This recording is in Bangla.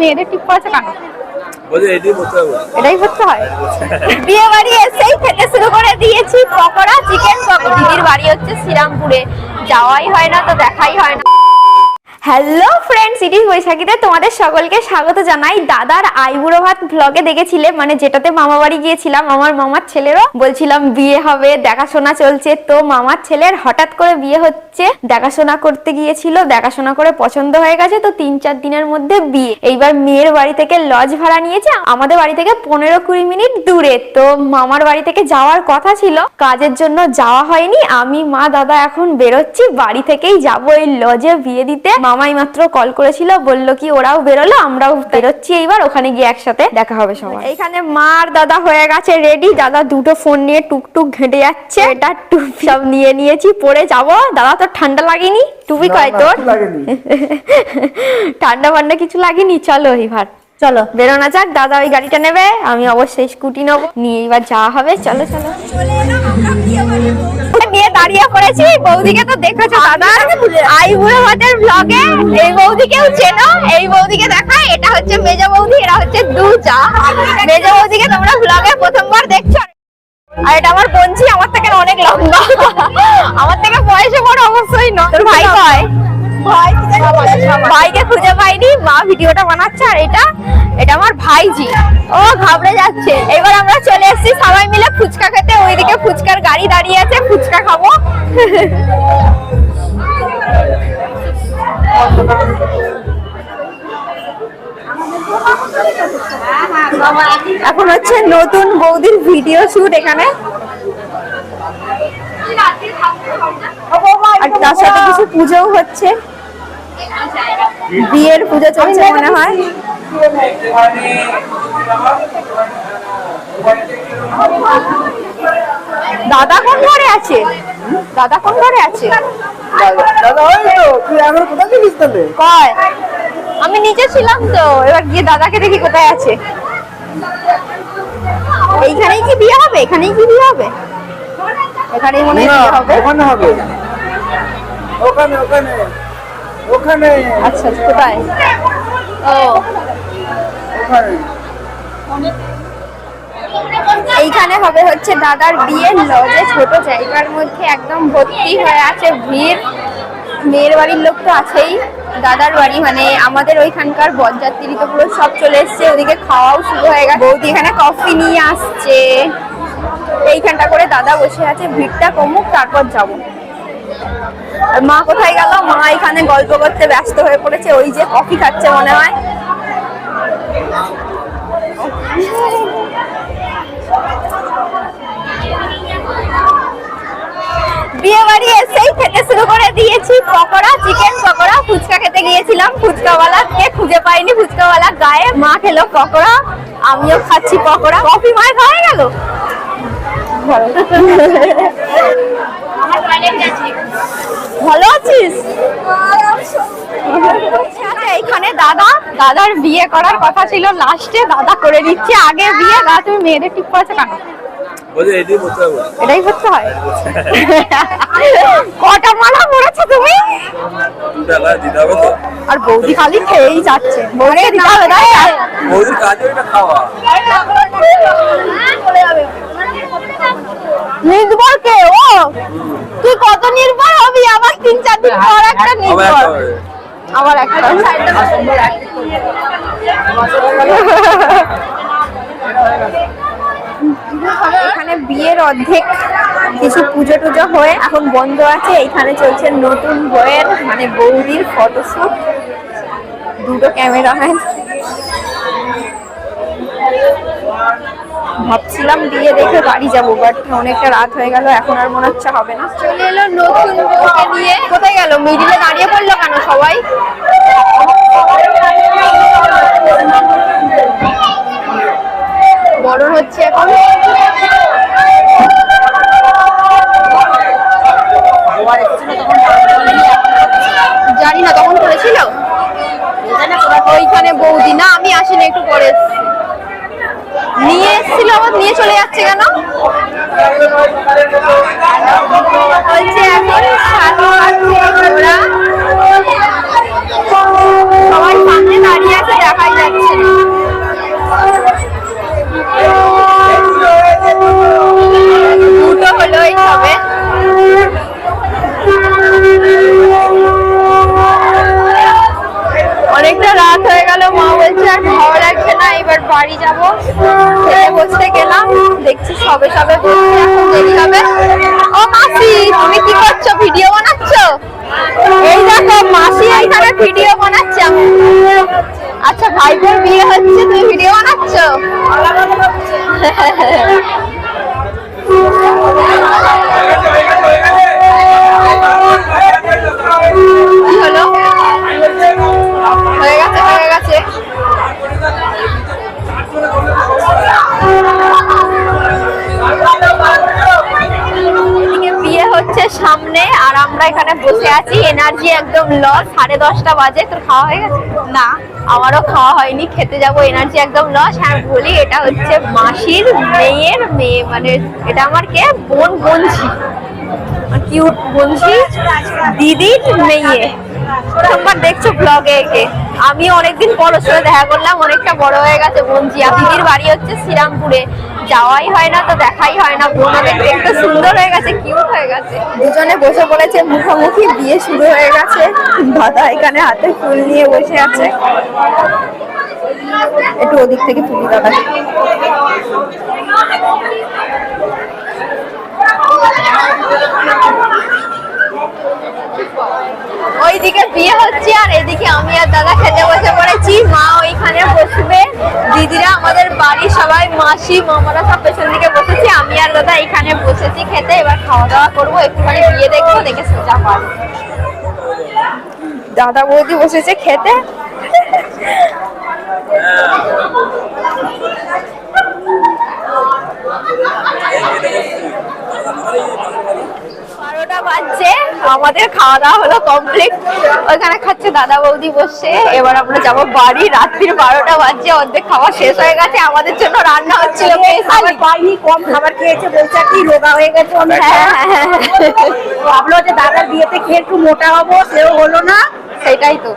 মেয়েদের ঠিক করেছে কেন? এটাই হয়। বিয়ে বাড়ি এসেই খেতে শুরু করে দিয়েছি পকোড়া চিকেন পকোড়া। দিদির বাড়ি হচ্ছে শ্রীরামপুরে। যাওয়াই হয় না তো দেখাই হয় না। হ্যালো ফ্রেন্ডস ইট বৈশাখীতে তোমাদের সকলকে স্বাগত জানাই। দাদার আইবুড়ো ভাত ব্লগে দেখেছিলে? মানে যেটাতে মামা বাড়ি গিয়েছিলাম, আমার মামার ছেলেরও। বলছিলাম, বিয়ে হবে, দেখাশোনা চলছে। তো মামার ছেলের হঠাৎ করে বিয়ে হচ্ছে। দেখাশোনা করতে গিয়েছিল, দেখাশোনা করে পছন্দ হয়ে গেছে। তো তিন চার দিনের মধ্যে বিয়ে। এইবার মেয়ের বাড়ি থেকে লজ ভাড়া নিয়েছে। আমাদের বাড়ি থেকে পনেরো কুড়ি মিনিট দূরে। তো মামার বাড়ি থেকে যাওয়ার কথা ছিল। কাজের জন্য যাওয়া হয়নি। আমি, মা, দাদা এখন বেরোচ্ছি। বাড়ি থেকেই যাব এই লজে বিয়ে দিতে। মামাই মাত্র কল করেছিল বলল কি ওরাও বেরোলো আমরাও বেরোচ্ছি এইবার ওখানে গিয়ে একসাথে দেখা হবে সবাই এখানে মার দাদা হয়ে গেছে রেডি দাদা দুটো ফোন নিয়ে টুকটুক ঘেঁটে যাচ্ছে। এটা টুপি। সব নিয়ে নিয়েছি পরে যাব। দাদা তোর ঠান্ডা লাগেনি? টুপি কয় তোর? ঠান্ডা ফান্ডা কিছু লাগেনি? চলো এইবার। চলো বেরোনা যাক দাদা ওই গাড়িটা নেবে আমি অবশ্যই স্কুটি নেব। নিয়ে এবার যাওয়া হবে চলো চলো। নিয়ে দাঁড়িয়ে পড়েছি। বৌদিকে তো দেখেছ দাদা? আই বুড়ো ভাতের ব্লগে এই বৌদিকেও চেনো এই বৌদিকে দেখায় এটা হচ্ছে মেজা বৌদি এরা হচ্ছে দু চা মেজা বৌদিকে তোমরা ব্লগে প্রথমবার দেখছ। আর এটা আমার বোনছি আমার থেকে অনেক লম্বা। আমার থেকে বয়সে বড় অবশ্যই নয়। তোর ভাই ভাইকে খুঁজে পাইনি মা ভিডিওটা বানাচ্ছে আর এটা এটা আমার ভাইজি। ও ঘাবড়ে যাচ্ছে। এবার আমরা চলে এসেছি সবাই মিলে ফুচকা খেতে। ওইদিকে ফুচকার গাড়ি দাঁড়িয়ে আছে ফুচকা খাব। এখন হচ্ছে নতুন বৌদির ভিডিও শুট এখানে। আর তার সাথে কিছু পুজোও হচ্ছে। বিয়ের পুজো চলছে মনে হয়। দাদা কোন ঘরে আছে? দাদা কোন ঘরে আছে? দাদা ওই তো তুই এখন কোথায় গেছিস তাহলে? কয়? আমি নিচে ছিলাম তো এবার গিয়ে দাদাকে দেখি কোথায় আছে। এইখানেই কি বিয়ে হবে? এখানেই কি বিয়ে হবে? এখানেই মনে হয় হবে। ওখানে হবে। ওখানে ওখানে। ওখানে। আচ্ছা কোথায়? ও। ওখানে। এইখানে হবে হচ্ছে দাদার বিয়ে লজে ছোট জায়গার মধ্যে একদম ভর্তি হয়ে আছে ভিড় মেয়ের বাড়ির লোক তো আছেই দাদার বাড়ি মানে আমাদের ওইখানকার বরযাত্রী তো পুরো সব চলে এসছে ওদিকে খাওয়াও শুরু হয়ে গেছে। বৌদি এখানে কফি নিয়ে আসছে। এইখানটা করে দাদা বসে আছে ভিড়টা কমুক তারপর যাব। মা কোথায় গেল? মা এখানে গল্প করতে ব্যস্ত হয়ে পড়েছে। ওই যে কফি খাচ্ছে মনে হয়। বিয়ে বাড়ি এসেই খেতে শুরু করে দিয়েছি। পকোড়া চিকেন পকোড়া, ফুচকা খেতে গিয়েছিলাম। ফুচকাওয়ালা কে খুঁজে পাইনি। ফুচকাওয়ালা গায়ে মা খেলো পকোড়া, আমিও খাচ্ছি পকোড়া। কফি মায়ের খাওয়া গেল? ভালো আছিস? আচ্ছা, এইখানে দাদা দাদার বিয়ে করার কথা ছিল। লাস্টে দাদা করে দিচ্ছে আগে বিয়ে দাদা তুমি মেয়েদের ঠিক করেছে কেন? এটাই করতে হয়? কটা মালা পড়েছো তুমি? আর বৌদি খালি খেয়েই যাচ্ছে। বৌদিকে দিতে হবে তাই বৌদির কাজ ওইটা খাওয়া। নির্ভর কে ও তুই কত নির্ভর হবি? আবার তিন চার দিন পর একটা নির্ভর। একটা আবার একটা এখানে বিয়ের অর্ধেক কিছু পুজো টুজো হয়ে এখন বন্ধ আছে। এখানে চলছে নতুন বইয়ের মানে বৌদির ফটোশুট দুটো ক্যামেরা ম্যান ভাবছিলাম দিয়ে দেখে বাড়ি যাব বাট অনেকটা রাত হয়ে গেল এখন আর মনে হচ্ছে হবে না। চলে এলো নতুন বউকে নিয়ে। কোথায় গেল? মিডিলে দাঁড়িয়ে পড়ল কেন সবাই? বড় হচ্ছে এখন। জানি না তখন করেছিল? ওইখানে বৌদি না আমি আসিনি একটু পরে। নিয়ে এসেছিল আবার নিয়ে চলে যাচ্ছে কেন? বলছে এখন সামনে দাঁড়িয়ে আছে, দেখাই যাচ্ছে দুটো হলো এই সবে। অনেকটা রাত হয়ে গেল, মা বলছে আর খাওয়ার না, এবার বাড়ি যাব। খেতে বসতে গেলাম। দেখছি সবে সবে এখন দেরি হবে। ও মাসি, তুমি কি করছ? ভিডিও বানাচ্ছো? এই দেখো, মাসি এইখানে ভিডিও বানাচ্ছে। আচ্ছা ভাইপোর বিয়ে হচ্ছে, তুমি ভিডিও বানাচ্ছো? সামনে আর আমরা এখানে বসে আছি। এনার্জি একদম লস সাড়ে দশটা বাজে। তোর খাওয়া হয়ে গেছে? না, আমারও খাওয়া হয়নি। খেতে যাব এনার্জি একদম লস হ্যাঁ বলি, এটা হচ্ছে মাসির মেয়ের মেয়ে মানে এটা আমার কে? বোন বঞ্চি কিউট বঞ্চি দিদির মেয়ে। প্রথমবার দেখছ ব্লগে একে। আমি অনেকদিন পর দেখা করলাম, অনেকটা বড় হয়ে গেছে বঞ্চি আর দিদির বাড়ি হচ্ছে শ্রীরামপুরে। যাওয়াই হয় না, তো দেখাই হয় না। বোন দেখতে একটু সুন্দর হয়ে গেছে কিউট হয়ে গেছে। দুজনে বসে পড়েছে, মুখোমুখি, বিয়ে শুরু হয়ে গেছে। দাদা এখানে হাতে ফুল নিয়ে বসে আছে। একটু ওদিক থেকে তুলি দাদা। ওইদিকে বিয়ে হচ্ছে আর এদিকে আমি আর দাদা খেতে বসে পড়েছি। মা ওইখানে বসবে। দিদিরা আমাদের বাড়ির সবাই, মাসি, মামারা সব পেছন দিকে বসেছি। আমি আর দাদা এখানে বসেছি খেতে। এবার খাওয়া দাওয়া করব। একটুখানি বিয়ে দেখব, দেখে সোজা পারব দাদা বৌদি বসেছে খেতে বারোটা বাজছে আমাদের খাওয়া দাওয়া হলো কমপ্লিট ওইখানে খাচ্ছে দাদা বৌদি বসছে এবার আমরা যাব বাড়ি। রাত্রির বারোটা বাজছে অর্ধেক খাওয়া শেষ হয়ে গেছে। আমাদের জন্য রান্না হচ্ছিল খাবার কম খাবার খেয়েছে বলছে কি রোগা হয়ে গেছে হ্যাঁ, হ্যাঁ, হ্যাঁ। ভাবলো যে দাদার বিয়েতে খেয়ে একটু মোটা হব সেও হলো না। সেটাই তো।